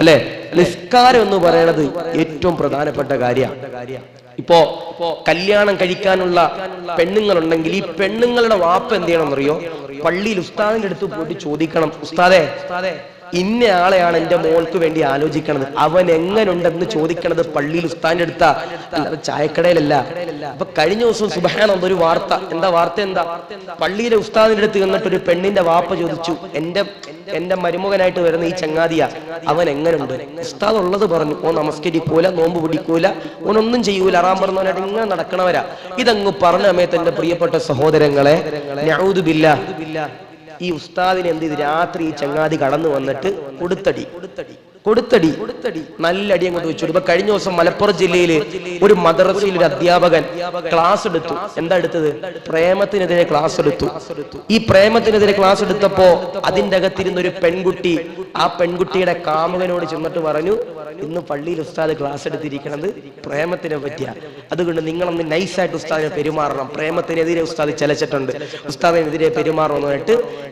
അല്ലെ? നിസ്കാരം എന്ന് പറയുന്നത് ഏറ്റവും പ്രധാനപ്പെട്ട കാര്യമാണ്. ഇപ്പോ കല്യാണം കഴിക്കാനുള്ള പെണ്ണുങ്ങളുണ്ടെങ്കിൽ ഈ പെണ്ണുങ്ങളുടെ വാപ്പ് എന്ത് ചെയ്യണം എന്നറിയോ പള്ളിയിൽ ഉസ്താദിന്റെ അടുത്ത് പോയിട്ട് ചോദിക്കണം. ഉസ്താദെ ഇന്ന ആളെയാണ് എന്റെ മോൾക്ക് വേണ്ടി ആലോചിക്കണത്. അവൻ എങ്ങനുണ്ടെന്ന് ചോദിക്കണത് പള്ളിയിൽ ഉസ്താന്റെ അടുത്ത. ചായക്കടയിലല്ല. അപ്പൊ കഴിഞ്ഞ ദിവസം സുബഹാന ഒരു വാർത്ത. എന്താ വാർത്ത എന്താ? പള്ളിയിലെ ഉസ്താദിന്റെ അടുത്ത് ചെന്നിട്ട് ഒരു പെണ്ണിന്റെ വാപ്പ ചോദിച്ചു എന്റെ എന്റെ മരുമകനായിട്ട് വരുന്ന ഈ ചങ്ങാതിയ അവൻ എങ്ങനുണ്ട്? ഉസ്താദ് ഉള്ളത് പറഞ്ഞു ഓ നമസ്കരിക്കൂല നോമ്പ് പിടിക്കൂല ഓനൊന്നും ചെയ്യൂല അറാൻ പറഞ്ഞവനായിട്ട് ഇങ്ങനെ നടക്കണവരാ. ഇതങ്ങ് പറഞ്ഞ സമയത്ത് എന്റെ പ്രിയപ്പെട്ട സഹോദരങ്ങളെ നഊദുബില്ല ഈ ഉസ്താദിന് എന്ത് ചെയ്ത്? രാത്രി ഈ ചങ്ങാതി കടന്നു വന്നിട്ട് കൊടുത്തടി. കൊടുത്തടി. കൊടുത്തടി. കൊടുത്തടി നല്ല അടി അങ്ങോട്ട് വെച്ചു. ഇപ്പൊ കഴിഞ്ഞ ദിവസം മലപ്പുറം ജില്ലയിൽ ഒരു മദ്രസയിൽ ഒരു അധ്യാപകൻ ക്ലാസ് എടുത്തു. എന്താ എടുത്തത്? പ്രേമത്തിനെതിരെ ക്ലാസ് എടുത്തു. ഈ പ്രേമത്തിനെതിരെ ക്ലാസ് എടുത്തപ്പോ അതിന്റെ അകത്തിരുന്ന ഒരു പെൺകുട്ടി ആ പെൺകുട്ടിയുടെ കാമുകനോട് ചെന്നിട്ട് പറഞ്ഞു ഇന്ന് പള്ളിയിൽ ഉസ്താദ് ക്ലാസ് എടുത്തിരിക്കണത് പ്രേമത്തിനെ പറ്റിയാണ് അതുകൊണ്ട് നിങ്ങളൊന്ന് നൈസായിട്ട് ഉസ്താദിനെ പെരുമാറണം. പ്രേമത്തിനെതിരെ ഉസ്താദ് ചലച്ചിട്ടുണ്ട്. ഉസ്താദിനെതിരെ പെരുമാറണം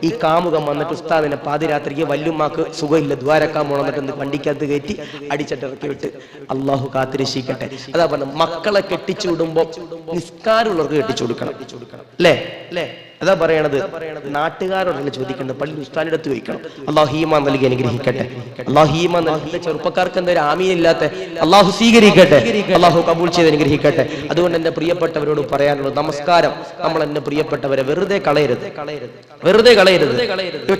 ഈ കാമുകം വന്നിട്ട് ഉസ്താദിനെ പാതിരാത്രിക്ക് വല്ലുമാക്ക് സുഖമില്ല ദ്വാരക്കാൻ വന്നിട്ട് വണ്ടിക്കകത്ത് കയറ്റി അടിച്ചിട്ടിറക്കി വിട്ട് അള്ളാഹു കാത്തിരക്ഷിക്കട്ടെ അതാ പറഞ്ഞു മക്കളെ കെട്ടിച്ചു വിടുമ്പോ നിസ്കാരമുള്ളവർക്ക് കെട്ടിച്ചു കൊടുക്കണം. അല്ലേ അല്ലേ അതാ പറയണത്? നാട്ടുകാരോടല്ല ചോദിക്കേണ്ടത് പള്ളി ഉസ്താനെടുത്ത് ചോദിക്കണം. അള്ളാഹു ഹീമ നൽകി അനുഗ്രഹിക്കട്ടെ. അള്ളാഹു നൽകിയ നൽകി ചെറുപ്പക്കാർക്ക് എന്താ ഒരു ആമീനില്ലാത്ത? അള്ളാഹു സ്വീകരിക്കട്ടെ. അള്ളാഹു കബൂൾ ചെയ്ത് അനുഗ്രഹിക്കട്ടെ. അതുകൊണ്ട് എന്റെ പ്രിയപ്പെട്ടവരോട് പറയാനുള്ളത് നമസ്കാരം. നമ്മൾ എന്റെ പ്രിയപ്പെട്ടവരെ വെറുതെ കളയരുത്. വെറുതെ കളയരുത്.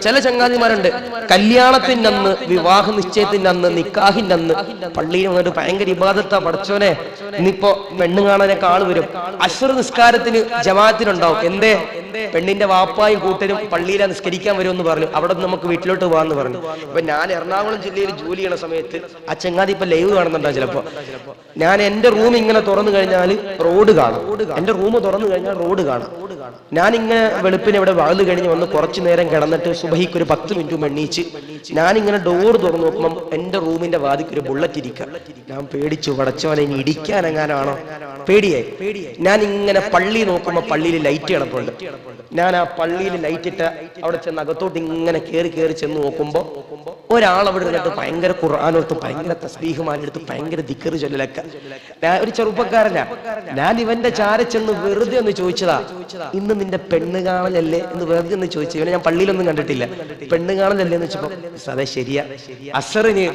ചില ചങ്ങാതിമാരുണ്ട്. കല്യാണത്തിന്റെ അന്ന് വിവാഹ നിശ്ചയത്തിന്റെ അന്ന് നിക്കാഹിന്റെ അന്ന് പള്ളിയിൽ വന്നിട്ട് ഭയങ്കര ഇബാദത്താ പഠിച്ചോനെ ഇന്നിപ്പോ പെണ്ണു കാണാനൊക്കെ ആൾ വരും. അശ്വർ നിസ്കാരത്തിന് ജമാഅത്തിനുണ്ടാവും. എന്തേ? പെണ്ണിന്റെ വാപ്പായും കൂട്ടരും പള്ളിയിലെ നിസ്കരിക്കാൻ വരുമെന്ന് പറഞ്ഞു. അവിടെ നമുക്ക് വീട്ടിലോട്ട് പോകാന്ന് പറഞ്ഞു. അപ്പൊ ഞാൻ എറണാകുളം ജില്ലയിൽ ജോലി ചെയ്യണ സമയത്ത് ആ ചങ്ങാതി ഇപ്പൊ ലൈവ് കാണുന്നുണ്ടോ ചിലപ്പോ? ഞാൻ എന്റെ റൂം ഇങ്ങനെ തുറന്നു കഴിഞ്ഞാൽ റോഡ് കാണും. എന്റെ റൂം തുറന്നു കഴിഞ്ഞാൽ റോഡ് കാണും. ഞാൻ ഇങ്ങനെ വെളുപ്പിന് ഇവിടെ വാതിൽ കഴിഞ്ഞ് വന്ന് കുറച്ചു നേരം കിടന്നിട്ട് സുബഹിക്ക് ഒരു പത്ത് മിനിറ്റ് എണ്ണീച്ച് ഞാൻ ഇങ്ങനെ ഡോർ തുറന്നു നോക്കുമ്പോൾ എന്റെ റൂമിന്റെ വാതിക്ക് ഒരു ബുള്ളറ്റ് ഇരിക്കുക ഞാൻ പേടിച്ചു പടച്ചോനെ ഇനി ഇടിക്കാൻ എങ്ങാനാണോ? പേടിയായി. ഞാൻ ഇങ്ങനെ പള്ളി നോക്കുമ്പോൾ പള്ളിയിൽ ലൈറ്റ് കിടപ്പുണ്ട്. ഞാൻ ആ പള്ളിയിൽ ലൈറ്റിട്ട് അവിടെ ചെന്ന് അകത്തോട്ട് ഇങ്ങനെ കയറി കയറി ചെന്ന് നോക്കുമ്പോ ഒരാൾ അവിടെ നിന്നിട്ട് ഭയങ്കര ഖുർആാനോർത്ത് ഭയങ്കര തസ്ബീഹുമാനെടുത്ത് ഭയങ്കര ദിക്കറ് ചൊല്ലലൊക്കെ. ഞാൻ ഒരു ചെറുപ്പക്കാരനാ. ഞാൻ ഇവന്റെ ചാര ചെന്ന് വെറുതെ ഒന്ന് ചോദിച്ചതാ ഇന്ന് നിന്റെ പെണ്ണ് കാണലല്ലേ? എന്ന് വെറുതെ ഒന്ന് ചോദിച്ചു. ഇവനെ ഞാൻ പള്ളിയിലൊന്നും കണ്ടിട്ടില്ല. പെണ്ണ് കാണലല്ലേ എന്ന് വെച്ചപ്പോ അതെ ശരിയാ. അസറിന്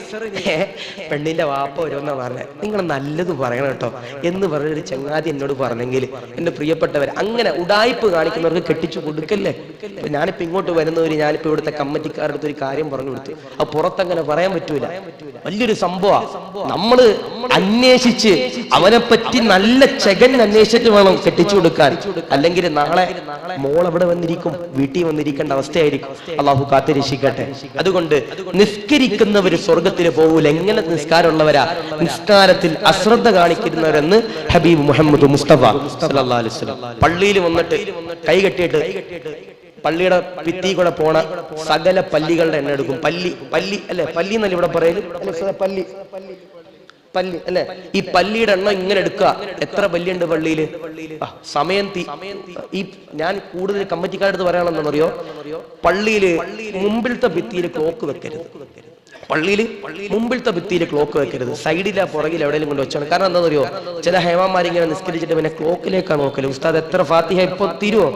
പെണ്ണിന്റെ വാപ്പ ഓരോന്നാ പറഞ്ഞത് നിങ്ങൾ നല്ലത് പറയണം കേട്ടോ. എന്ന് പറഞ്ഞൊരു ചങ്ങാതി എന്നോട് പറഞ്ഞെങ്കിൽ എന്റെ പ്രിയപ്പെട്ടവർ അങ്ങനെ ഉടായ്പ് കാണിക്കുന്നവർക്ക് കെട്ടിച്ചു കൊടുക്കല്ലേ? ഞാനിപ്പോ ഇങ്ങോട്ട് വരുന്നവര് ഞാനിപ്പോ ഇവിടുത്തെ കമ്മിറ്റിക്കാരുടെ അടുത്ത് ഒരു കാര്യം പറഞ്ഞു കൊടുത്തു. പുറത്തങ്ങനെ പറയാൻ പറ്റൂല. വലിയൊരു സംഭവമാണ് നമ്മൾ അന്വേഷിച്ച് അവനെ പറ്റി നല്ല ചെകൻ അന്വേഷിച്ചിട്ട് വേണം കെട്ടിച്ചു കൊടുക്കാൻ. അല്ലെങ്കിൽ നാളെ മോൾ അവിടെ വന്നിരിക്കും. വീട്ടിൽ വന്നിരിക്കേണ്ട അവസ്ഥയായിരിക്കും. അള്ളാഹു കാത്തിരക്ഷിക്കട്ടെ. അതുകൊണ്ട് നിസ്കരിക്കുന്നവർ സ്വർഗത്തിൽ പോകൂല എങ്ങനെ നിസ്കാരമുള്ളവരാ? നിസ്കാരത്തിൽ അശ്രദ്ധ കാണിക്കുന്നവരെന്ന് ഹബീബ് മുഹമ്മദ് മുസ്തഫ പള്ളിയിൽ വന്നിട്ട് കൈ കെട്ടിയിട്ട് പള്ളിയുടെ ഭിത്തി കൂടെ പോണ സകല പല്ലികളുടെ എണ്ണ എടുക്കും. പല്ലി പല്ലി അല്ലെ? പല്ലി എന്നല്ല ഇവിടെ പറയൽ? പല്ലി. പല്ലി അല്ലെ? ഈ പല്ലിയുടെ എണ്ണം ഇങ്ങനെ എടുക്കുക. എത്ര പല്ലിയുണ്ട് പള്ളിയിൽ? സമയം ഈ ഞാൻ കൂടുതൽ കമ്മിറ്റിക്കാരുടെ അടുത്ത് പറയണമെന്നറിയോ പള്ളിയിൽ മുമ്പിലത്തെ ഭിത്തിയിൽ ക്ലോക്ക് വെക്കരുത്. പള്ളിയിൽ മുമ്പിലത്തെ ഭിത്തിയിൽ ക്ലോക്ക് വെക്കരുത്. സൈഡിലെ പുറകിൽ എവിടെയെങ്കിലും കൊണ്ട് വെച്ചാണ് കാരണം എന്താണെന്നറിയോ? ചില ഹേമാമാരിങ്ങനെ നിസ്കരിച്ചിട്ട് പിന്നെ ക്ലോക്കിലേക്കാണ് നോക്കൽ. ഉസ്താദ് എത്ര ഫാത്തിഹ ഇപ്പൊ തീരുവോ?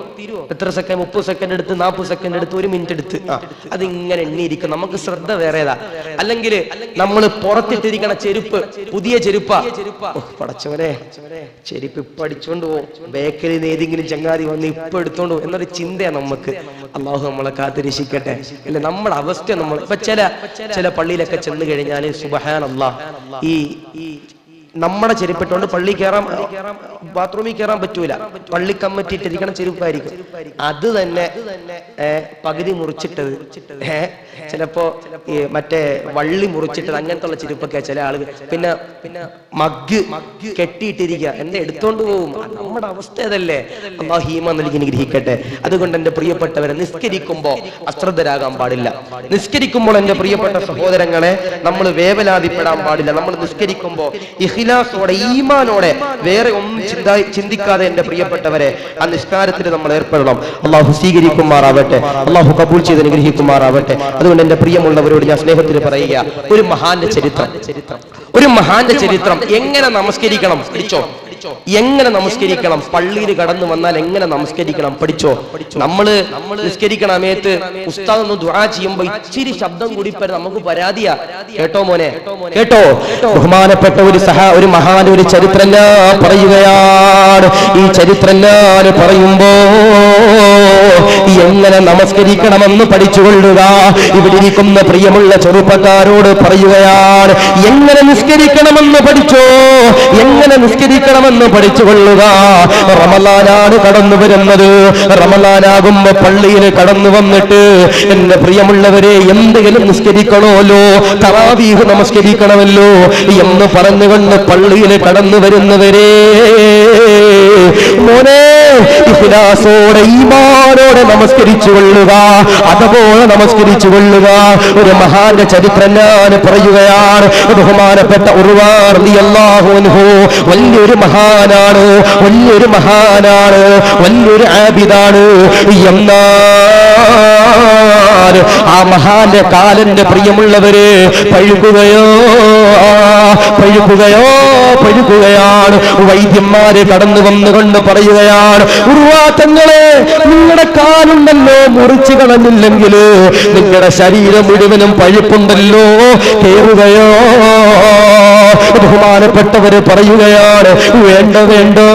എത്ര സെക്കൻഡ് മുപ്പത് സെക്കൻഡ് എടുത്ത് നാൽപ്പത് സെക്കൻഡ് എടുത്ത് ഒരു മിനിറ്റ് എടുത്ത്. ആ അതിങ്ങനെ എണ്ണിയിരിക്കും. നമുക്ക് ശ്രദ്ധ വേറേതാ. അല്ലെങ്കിൽ നമ്മൾ പുറത്തിട്ടിരിക്കണ ചെരുപ്പ് പുതിയ ചെരുപ്പ. ഓ, പടച്ചവനെ ചെരുപ്പ് ഇപ്പൊ അടിച്ചോണ്ട് പോകും ബേക്കറിൽ നിന്ന് ഏതെങ്കിലും ചങ്ങാതി വന്ന് ഇപ്പൊ എടുത്തോണ്ട് പോകും എന്നൊരു ചിന്തയാണ് നമുക്ക് അള്ളാഹു നമ്മളെ കാത്തിരക്ഷിക്കട്ടെ. അല്ലെ നമ്മുടെ അവസ്ഥ നമ്മൾ ഇപ്പൊ ചില ചില പള്ളിയിലൊക്കെ ചെന്ന് കഴിഞ്ഞാൽ സുബഹാൻ ഈ ഈ നമ്മുടെ ചെരുപ്പിട്ടുകൊണ്ട് പള്ളി കയറാൻ ബാത്റൂമിൽ കയറാൻ പറ്റൂല. പള്ളി കമ്മിറ്റി ഇട്ടിരിക്കണം ചെരുപ്പായിരിക്കും. അത് തന്നെ പകുതി മുറിച്ചിട്ടത്. ഏഹ് ചിലപ്പോ മറ്റേ വള്ളി മുറിച്ചിട്ടത് അങ്ങനത്തെ ഉള്ള ചെരുപ്പൊക്കെ ചില ആളുകൾ. പിന്നെ പിന്നെ മഗ് കെട്ടിയിട്ടിരിക്കുക. എന്നെ എടുത്തോണ്ട് പോകും നമ്മുടെ അവസ്ഥ അതല്ലേ? അള്ളാഹു ഹീമ നൽകി അനുഗ്രഹിക്കട്ടെ. അതുകൊണ്ട് എന്റെ പ്രിയപ്പെട്ടവരെ നിസ്കരിക്കുമ്പോ അശ്രദ്ധരാകാൻ പാടില്ല. നിസ്കരിക്കുമ്പോൾ എന്റെ പ്രിയപ്പെട്ട സഹോദരങ്ങളെ നമ്മൾ വേവലാതിപ്പെടാൻ പാടില്ല. നമ്മൾ നിസ്കരിക്കുമ്പോ ഇഖ്ലാസോടെ ഈമാനോടെ വേറെ ഒന്നും ചിന്താ ചിന്തിക്കാതെ എന്റെ പ്രിയപ്പെട്ടവരെ ആ നിസ്കാരത്തിൽ നമ്മൾ ഏർപ്പെടണം. അള്ളാഹു സ്വീകരിക്കുമാറാവട്ടെ അള്ളാഹു കബൂൽ ചെയ്ത് അനുഗ്രഹിക്കുമാറാവട്ടെ. അതുകൊണ്ട് എന്റെ പ്രിയമുള്ളവരോട് ഞാൻ സ്നേഹത്തിൽ പറയുക ഒരു മഹാന്റെ ചരിത്രം ഒരു മഹാന്റെ ചരിത്രം എങ്ങനെ നമസ്കരിക്കണം പഠിച്ചോ എങ്ങനെ നമസ്കരിക്കണം? പള്ളിയിൽ കടന്നു വന്നാൽ എങ്ങനെ നമസ്കരിക്കണം? പഠിച്ചോ? നമ്മൾ നിസ്കരിക്കണ സമയത്ത് ഉസ്താദ് ഒന്ന് ദുആ ചെയ്യുമ്പോ ഇച്ചിരി ശബ്ദം കൂടി നമുക്ക് പരാതിയാ. കേട്ടോ മോനെ? കേട്ടോ ബഹുമാനപ്പെട്ട ഒരു സഹ ഒരു മഹാൻ ഒരു ചരിത്രം പറയുകയാണ്. ഈ ചരിത്രം ഞാൻ പറയുമ്പോ എങ്ങനെ നമസ്കരിക്കണമെന്ന് പഠിച്ചുകൊള്ളുക. ഇവിടെ ഇരിക്കുന്ന പ്രിയമുള്ള ചെറുപ്പക്കാരോട് പറയുകയാണ്. എങ്ങനെ നിസ്കരിക്കണമെന്ന് പഠിച്ചോ? എങ്ങനെ നിസ്കരിക്കണമെന്ന് പഠിച്ചുകൊള്ളുക. റമലാനാണ് കടന്നു വരുന്നത്. റമലാനാകുമ്പോ പള്ളിയിൽ കടന്നു വന്നിട്ട് എന്റെ പ്രിയമുള്ളവരെ എന്തെങ്കിലും നിസ്കരിക്കണമല്ലോ? തറാവീഹ് നമസ്കരിക്കണമല്ലോ എന്ന് പറഞ്ഞുകൊണ്ട് പള്ളിയിൽ കടന്നു വരുന്നവരെ മോനെ ഇഖ്ലാസോടെ ഈമാനോടെ നമസ്കരിച്ചു കൊള്ളുക അതുപോലെ നമസ്കരിച്ചു കൊള്ളുക ഒരു മഹാന്റെ ചരിത്രം ഞാൻ പറയുകയാണ്. ബഹുമാനപ്പെട്ട ഉറുവാർ വലിയൊരു മഹാനാണ് വലിയൊരു മഹാനാണ് വലിയൊരു ആബിദാണ്. എന്നാ ആ മഹാന്റെ കാലന്റെ പ്രിയമുള്ളവര് പഴുകുകയോ പഴുകുകയോ പഴുകുകയാണ് വൈദ്യന്മാര് കടന്നു വന്നുകൊണ്ട് പറയുകയാണ് ഉർവാത്തങ്ങളെ നിങ്ങളുടെ കാലുണ്ടല്ലോ മുറിച്ചു കളഞ്ഞില്ലെങ്കിൽ നിങ്ങളുടെ ശരീരം മുഴുവനും പഴുപ്പുണ്ടല്ലോ കേറുകയോ. ബഹുമാനപ്പെട്ടവര് പറയുകയാണ് വേണ്ട വേണ്ടോ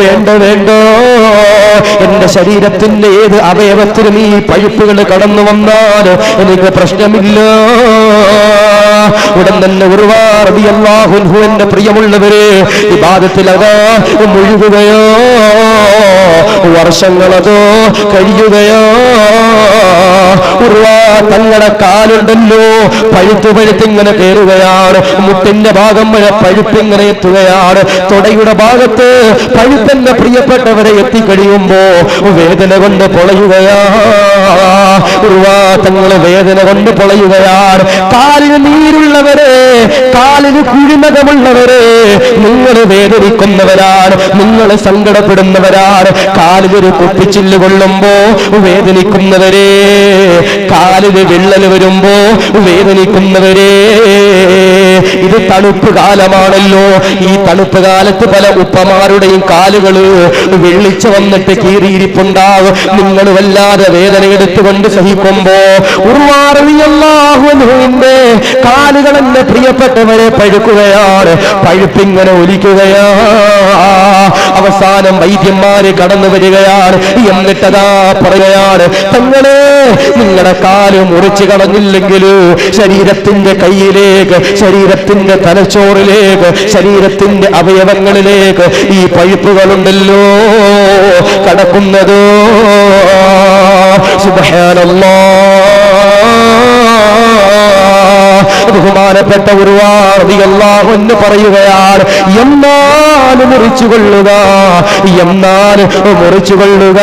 വേണ്ട വേണ്ടോ. എന്റെ ശരീരത്തിന്റെ ഏത് അവയവത്തിനും ഈ പഴുപ്പുകൾ കടന്നു വന്നാൽ എനിക്ക് പ്രശ്നമില്ല. ഉടൻ തന്നെ ഒരുപാട് പ്രിയമുള്ളവരെ വിവാദത്തിലതാ മുഴുകുകയോ. വർഷങ്ങളതോ കഴിയുകയോ? തങ്ങളുടെ കാലുണ്ടല്ലോ പഴുത്തു പഴുത്തിങ്ങനെ കയറുകയാണ്. മുട്ടിന്റെ ഭാഗം വരെ പഴുപ്പിങ്ങനെ എത്തുകയാണ്. തുടയുടെ ഭാഗത്ത് പഴുത്തന്റെ പ്രിയപ്പെട്ടവരെ എത്തിക്കഴിയുമ്പോ വേദന കൊണ്ട് പൊളയുകയാ. തങ്ങൾ വേദന കൊണ്ട് പൊളയുകയാണ്. കാലിന് നീരുള്ളവരെ കാലിന് കുഴിമകമുള്ളവരെ നിങ്ങൾ വേദനിക്കുന്നവരാണ്. നിങ്ങൾ സങ്കടപ്പെടുന്നവരാണ് കാലിലൊരു കുപ്പിച്ചില്ല് കൊള്ളുമ്പോ വേദനിക്കുന്നവരെ കാലിന് വിള്ളൽ വരുമ്പോ വേദനിക്കുന്നവരെ. ഇത് തണുപ്പ് കാലമാണല്ലോ. ഈ തണുപ്പ് കാലത്ത് പല ഉപ്പമാരുടെയും കാലുകൾ വെള്ളിച്ച് വന്നിട്ട് കീറിയിരിപ്പുണ്ടാവും. നിങ്ങൾ വല്ലാതെ വേദന എടുത്തുകൊണ്ട് സഹിക്കുമ്പോ ഉറുമാറിയല്ലാഹുവിന്റെ കാലുകൾ എന്നെ പ്രിയപ്പെട്ടവരെ പഴുക്കുകയാണ്. പഴുപ്പിങ്ങനെ ഒലിക്കുകയാ അവസാനം വൈദ്യന്മാര് കടന്നു വരികയാണ്. എന്നിട്ടതാ പറയുകയാണ് തങ്ങളെ നിങ്ങളുടെ കാൽ മുറിച്ചു കളഞ്ഞില്ലെങ്കിലോ? ശരീരത്തിന്റെ കയ്യിലേക്ക് ശരീരത്തിന്റെ തലച്ചോറിലേക്ക് ശരീരത്തിന്റെ അവയവങ്ങളിലേക്ക് ഈ പഴുപ്പുകളുണ്ടല്ലോ കടക്കുന്നതോ. സുബഹാനല്ലാ. ബഹുമാനപ്പെട്ട ഒരു വാർദിയല്ലാഹെന്ന് പറയുകയാണ് എന്നാലും മുറിച്ചു കൊള്ളുക എന്നാലും മുറിച്ചു കൊള്ളുക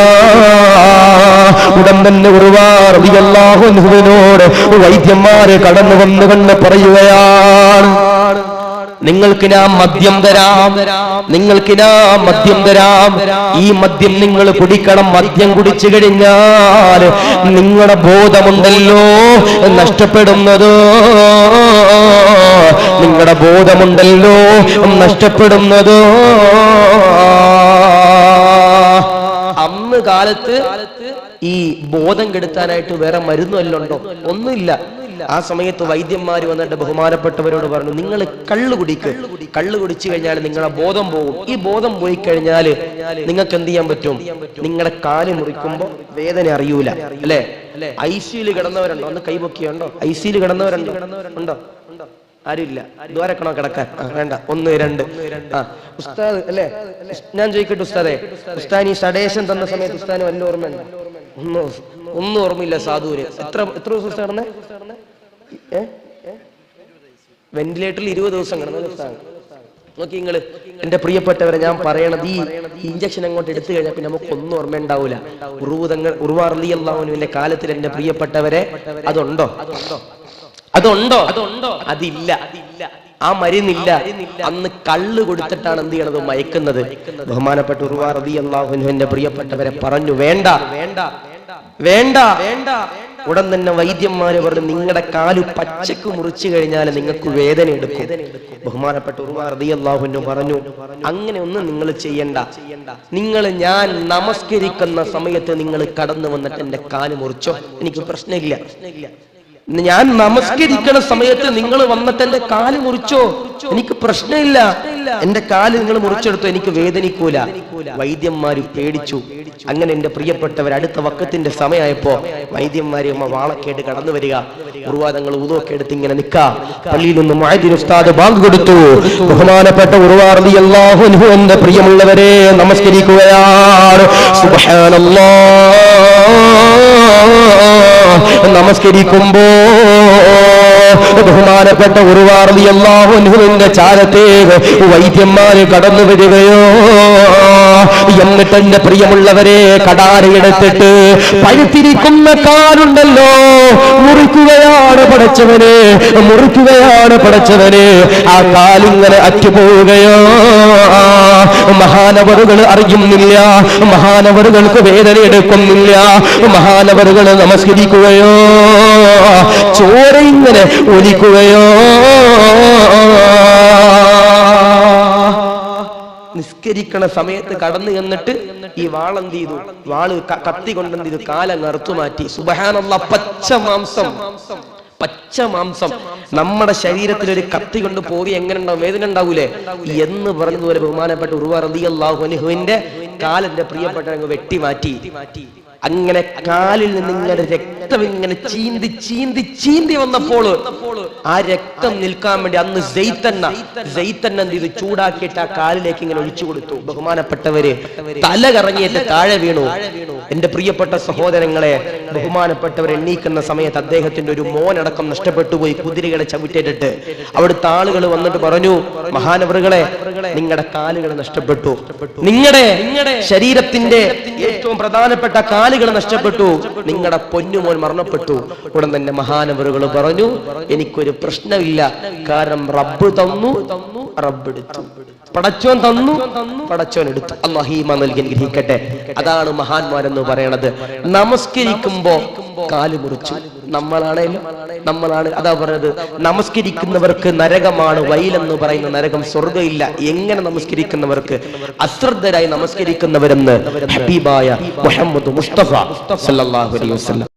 ഉടൻ തന്നെ ഒരു വാർദിയല്ലാഹുവിനോട് വൈദ്യന്മാര് കടന്നു വന്നുകൊണ്ട് പറയുകയാണ്. നിങ്ങൾക്ക് ഞാൻ മദ്യം തരാം. നിങ്ങൾക്ക് ഞാൻ മദ്യം തരാം. ഈ മദ്യം നിങ്ങൾ കുടിക്കണം. മദ്യം കുടിച്ചു കഴിഞ്ഞാൽ നിങ്ങളുടെ ബോധമുണ്ടല്ലോ. നഷ്ടപ്പെടുന്നത്. നിങ്ങളുടെ ബോധമുണ്ടല്ലോ. നഷ്ടപ്പെടുന്നത്. അന്ന് കാലത്ത് ഈ ബോധം കെടുത്താനായിട്ട് വേറെ മരുന്നല്ലോ ഉണ്ടോ? ഒന്നുമില്ല. ആ സമയത്ത് വൈദ്യന്മാർ വന്നിട്ട് ബഹുമാനപ്പെട്ടവരോട് പറഞ്ഞു നിങ്ങൾ കള്ളു കുടിക്ക്. കള്ളു കുടിച്ചു കഴിഞ്ഞാൽ നിങ്ങളെ ബോധം പോകും ഈ ബോധം പോയി കഴിഞ്ഞാൽ നിങ്ങൾക്ക് എന്ത് ചെയ്യാൻ പറ്റും? നിങ്ങളുടെ കാൽ മുറിക്കുമ്പോ വേദന അറിയൂല. അല്ലേ? ഐ സിയിൽ കിടന്നവരുണ്ടോ? ഒന്ന് കൈപൊക്കിയുണ്ടോ ഐ സിയിൽ കിടന്നവരുണ്ടോ? ഉണ്ടോ? ആരുമില്ല. ദ്വാരക്കണോ കിടക്കാൻ വേണ്ട. ഒന്ന് രണ്ട്. ആ ഉസ്താദ് അല്ലേ? ഞാൻ ചോദിക്കട്ടെ ഉസ്താദേ. ഉസ്താൻ ഈ സടേശൻ തന്ന സമയത്ത് ഉസ്താന് വല്ല ഓർമ്മയുണ്ടോ ഒന്നും ഒന്നും ഓർമ്മയില്ല സാധുവിന്. എത്ര എത്ര ദിവസം ഉസ്താദ് കിടന്നേ? ഏ വെന്റിലേറ്ററിൽ ഇരുപത് ദിവസം കിടന്ന നോക്കി നിങ്ങൾ എന്റെ പ്രിയപ്പെട്ടവരെ ഞാൻ പറയണത് ഈ ഇഞ്ചക്ഷൻ അങ്ങോട്ട് എടുത്തു കഴിഞ്ഞാൽ പിന്നെ നമുക്ക് ഒന്നും ഓർമ്മ ഉണ്ടാവൂല ഉറുവതങ്ങൾ ഉറുവാറിയല്ലാവുവിന്റെ കാലത്തിൽ എന്റെ പ്രിയപ്പെട്ടവരെ അതുണ്ടോ? അതുണ്ടോ? അതുണ്ടോ അതില്ല. അതില്ല ആ മരുന്നില്ല. അന്ന് കള്ള് കൊടുത്തിട്ടാണ് എന്ത് ചെയ്യണത്? മയക്കുന്നത്. ബഹുമാനപ്പെട്ട ഉറുവാർ റതി പ്രിയപ്പെട്ടവരെ പറഞ്ഞു വേണ്ട വേണ്ട. വേണ്ട വേണ്ട ഉടൻ തന്നെ വൈദ്യന്മാര് പറഞ്ഞു നിങ്ങളുടെ കാൽ പച്ചക്ക് മുറിച്ചു കഴിഞ്ഞാൽ നിങ്ങൾക്ക് വേദന എടുക്കും. ബഹുമാനപ്പെട്ട ഉറുമാറിയാഹുന്നു പറഞ്ഞു അങ്ങനെ ഒന്നും നിങ്ങൾ ചെയ്യണ്ട. നിങ്ങൾ ഞാൻ നമസ്കരിക്കുന്ന സമയത്ത് നിങ്ങൾ കടന്നു വന്നിട്ട് എന്റെ കാൽ മുറിച്ചോ? എനിക്ക് പ്രശ്നമില്ല. ഞാൻ നമസ്കരിക്കുന്ന സമയത്ത് നിങ്ങൾ വന്നിട്ട് എന്റെ കാൽ മുറിച്ചോ? എനിക്ക് പ്രശ്നമില്ല. എന്റെ കാൽ നിങ്ങൾ മുറിച്ചെടുത്തോ? എനിക്ക് വേദനിക്കൂല. വൈദ്യന്മാര് പേടിച്ചു. അങ്ങനെ എന്റെ പ്രിയപ്പെട്ടവർ അടുത്ത വക്കത്തിന്റെ സമയമായപ്പോ വൈദ്യന്മാരെ അമ്മ വാളക്കേട്ട് കടന്നു വരിക. ഉറുവാദങ്ങൾ ഊതൊക്കെ എടുത്ത് ഇങ്ങനെ നിക്കാ പള്ളിയിൽ നിന്ന് മുഅദ്ദിൻ ഉസ്താദ് ബാങ്ക് കൊടുത്തു. ബഹുമാനപ്പെട്ട ഉറുവാർദി അല്ലാഹു എന്റെ പ്രിയമുള്ളവരെ നമസ്കരിക്കുകയാണ്. സുബ്ഹാനല്ലാഹ്. നമസ്കരിക്കുമ്പോ ബഹുമാനപ്പെട്ട ഉറുവാർലി അല്ലാഹുവിന്റെ ചാരത്തേക്ക് വൈദ്യന്മാര് കടന്നു വരികയോ? എന്നിട്ട് എന്റെ പ്രിയമുള്ളവരെ കടാരയെടുത്തിട്ട് പഴുത്തിരിക്കുന്ന കാലുണ്ടല്ലോ. മുറിക്കുകയാണ് പടച്ചവന് മുറിക്കുകയാണ് പടച്ചവന്. ആ കാലിങ്ങനെ അറ്റുപോവുകയോ? മഹാനവറുകൾ അറിയുന്നില്ല മഹാനവറുകൾക്ക് വേദന എടുക്കുന്നില്ല മഹാനവറുകൾ നമസ്കരിക്കുകയോ? ചോര ഇങ്ങനെ ഒലിക്കുകയോ നിസ്കരിക്കണ സമയത്ത് കടന്നു ചെന്നിട്ട് ഈ വാളെന്ത് ചെയ്തു? വാൾ കത്തി കൊണ്ടെന്ത് ചെയ്തു? കാലം അറുത്തു മാറ്റി. സുബഹാനുള്ള പച്ച മാംസം. പച്ച മാംസം. നമ്മുടെ ശരീരത്തിൽ ഒരു കത്തി കൊണ്ട് പോയി എങ്ങനെ ഉണ്ടാവും? വേദന ഉണ്ടാവൂലേ? എന്ന് പറഞ്ഞതുപോലെ ബഹുമാനപ്പെട്ട ഉറുവ റളിയല്ലാഹു അൻഹുവിന്റെ കാലിന്റെ പ്രിയപ്പെട്ട വെട്ടി മാറ്റി. അങ്ങനെ കാലിൽ നിന്ന് ഇങ്ങനെ രക്തം ഇങ്ങനെ ചീന്തി ചീന്തി ചീന്തി വന്നപ്പോൾ ആ രക്തം നിൽക്കാൻ വേണ്ടി അന്ന് ജെയ്ത്തന്ന ജെയ്ത്തന്ന എന്ത് ചെയ്തു? ചൂടാക്കിയിട്ട് ആ കാലിലേക്ക് ഇങ്ങനെ ഒഴിച്ചു കൊടുത്തു. ബഹുമാനപ്പെട്ടവര് തല കറങ്ങിയിട്ട് താഴെ വീണു. എന്റെ പ്രിയപ്പെട്ട സഹോദരങ്ങളെ ബഹുമാനപ്പെട്ടവർ എണ്ണീക്കുന്ന സമയത്ത് അദ്ദേഹത്തിന്റെ ഒരു മോനടക്കം നഷ്ടപ്പെട്ടു പോയി കുതിരകളെ ചവിട്ടേറ്റിട്ട് അവിടുത്തെ ആളുകൾ വന്നിട്ട് പറഞ്ഞു മഹാനവറുകളെ നിങ്ങളുടെ കാലുകൾ നഷ്ടപ്പെട്ടു. നിങ്ങളുടെ ശരീരത്തിന്റെ ഏറ്റവും പ്രധാനപ്പെട്ട കാലുകൾ നഷ്ടപ്പെട്ടു. നിങ്ങളുടെ പൊന്നുമോൻ മരണപ്പെട്ടു. ഉടൻ തന്നെ മഹാനവറുകൾ പറഞ്ഞു എനിക്കൊരു പ്രശ്നമില്ല. കാരണം റബ്ബ് തന്നു റബ്ബ് എടുത്തു. പടച്ചോൻ തന്നു പടച്ചോൻ എടുത്തു. അള്ളാഹീമ നൽകി ഗ്രഹിക്കട്ടെ അതാണ് മഹാന്മാരെന്ന് പറയണത്. നമസ്കരിക്കുമ്പോ കാൽ മുറിച്ചു നമ്മളാണേലും നമ്മളാണ് അതാ പറഞ്ഞത് നമസ്കരിക്കുന്നവർക്ക് നരകമാണ് വൈലെന്ന് പറയുന്ന നരകം സ്വർഗമില്ല എങ്ങനെ നമസ്കരിക്കുന്നവർക്ക്? അശ്രദ്ധരായി നമസ്കരിക്കുന്നവരെന്ന് ഹബീബായ മുഹമ്മദ് മുസ്തഫ സല്ലല്ലാഹു അലൈഹി വസല്ലം